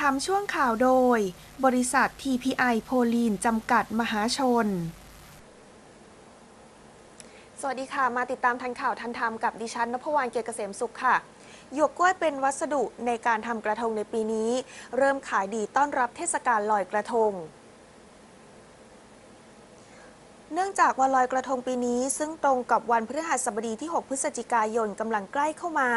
ทำช่วงข่าวโดย บริษัท TPI โพลีนจำกัดมหาชน สวัสดีค่ะ มาติดตามทันข่าวทันธรรมกับดิฉันนพวรรณเกียรติเกษมสุขค่ะหยวกกล้วยเป็นวัสดุในการทำกระทงในปีนี้ เริ่มขายดีต้อนรับเทศกาลลอยกระทง เนื่องจากวันลอยกระทงปีนี้ซึ่งตรงกับวันพฤหัสบดีที่ 6 พฤศจิกายนกำลังใกล้เข้ามา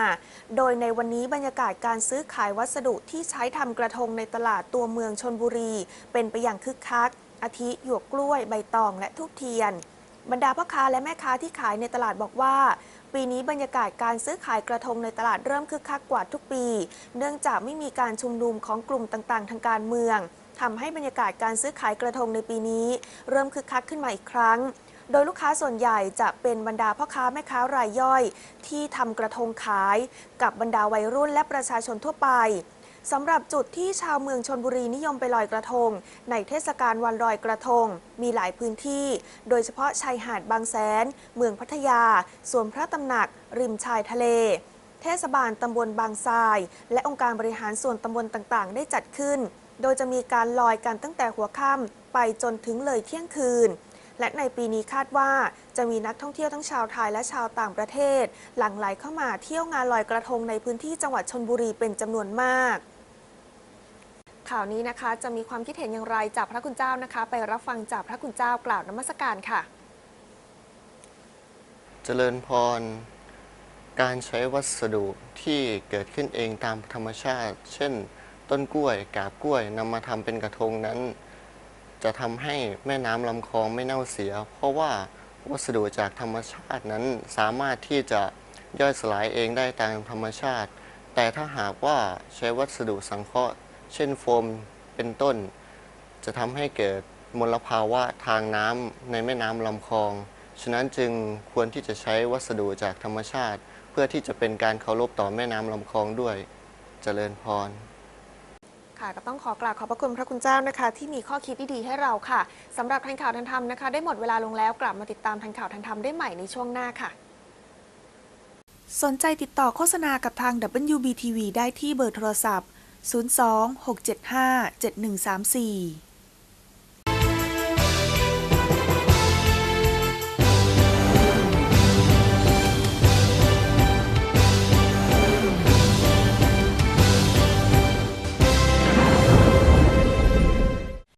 โดยในวันนี้บรรยากาศการซื้อขายวัสดุที่ใช้ทำกระทงในตลาดตัวเมืองชนบุรี เป็นไปอย่างคึกคัก อาทิหยวกกล้วย ใบตองและทุกเทียน บรรดาพ่อค้าและแม่ค้าที่ขายในตลาดบอกว่าปีนี้บรรยากาศการซื้อขายกระทงในตลาดเริ่มคึกคักกว่าทุกปี เนื่องจากไม่มีการชุมนุมของกลุ่มต่างๆ ทางการเมือง ทำให้บรรยากาศการซื้อขายกระทงในปีนี้ เริ่มคึกคักขึ้นมาอีกครั้ง โดยลูกค้าส่วนใหญ่จะเป็นบรรดาพ่อค้าแม่ค้ารายย่อย ที่ทำกระทงขาย กับบรรดาวัยรุ่นและประชาชนทั่วไปสำหรับจุดที่ชาวเมืองชนบุรีนิยมไปลอยกระทง ในเทศกาลวันลอยกระทง มีหลายพื้นที่ โดยเฉพาะชายหาดบางแสน เมืองพัทยา สวนพระตำหนัก ริมชายทะเล เทศบาลตำบลบางทราย และองค์การบริหารส่วนตำบลต่างๆ ได้จัดขึ้น โดยจะมีการลอยกันตั้งแต่หัวค่ำไปจนถึงเลยเที่ยงคืน และในปีนี้คาดว่าจะมีนักท่องเที่ยวทั้งชาวไทยและชาวต่างประเทศ หลั่งไหลเข้ามาเที่ยวงานลอยกระทงในพื้นที่จังหวัดชนบุรีเป็นจำนวนมาก ข่าวนี้นะคะจะมีความคิดเห็นอย่างไรจากพระคุณเจ้านะคะ ไปรับฟังจากพระคุณเจ้ากล่าวนมัสการค่ะ เจริญพร การใช้วัสดุที่เกิดขึ้นเองตามธรรมชาติ เช่น ต้นกล้วย กาบกล้วยนำมาทำเป็นกระทงนั้น จะทำให้แม่น้ำลำคลองไม่เน่าเสีย เพราะว่าวัสดุจากธรรมชาตินั้นสามารถที่จะย่อยสลายเองได้ตามธรรมชาติ แต่ถ้าหากว่าใช้วัสดุสังเคราะห์ เช่นโฟมเป็นต้น จะทำให้เกิดมลภาวะทางน้ำในแม่น้ำลำคลอง ฉะนั้นจึงควรที่จะใช้วัสดุจากธรรมชาติ เพื่อที่จะเป็นการเคารพต่อแม่น้ำลำคลองด้วยเจริญพร ค่ะ ก็ต้องขอกราบขอบพระคุณพระคุณเจ้านะคะ ที่มีข้อคิดดีๆให้เราค่ะสำหรับทันข่าวทันธรรมนะคะ ได้หมดเวลาลงแล้วกลับมาติดตามทันข่าวทันธรรมได้ใหม่ในช่วงหน้าค่ะ สนใจติดต่อโฆษณากับทาง WBTV ได้ที่เบอร์โทรศัพท์ 02 675 7134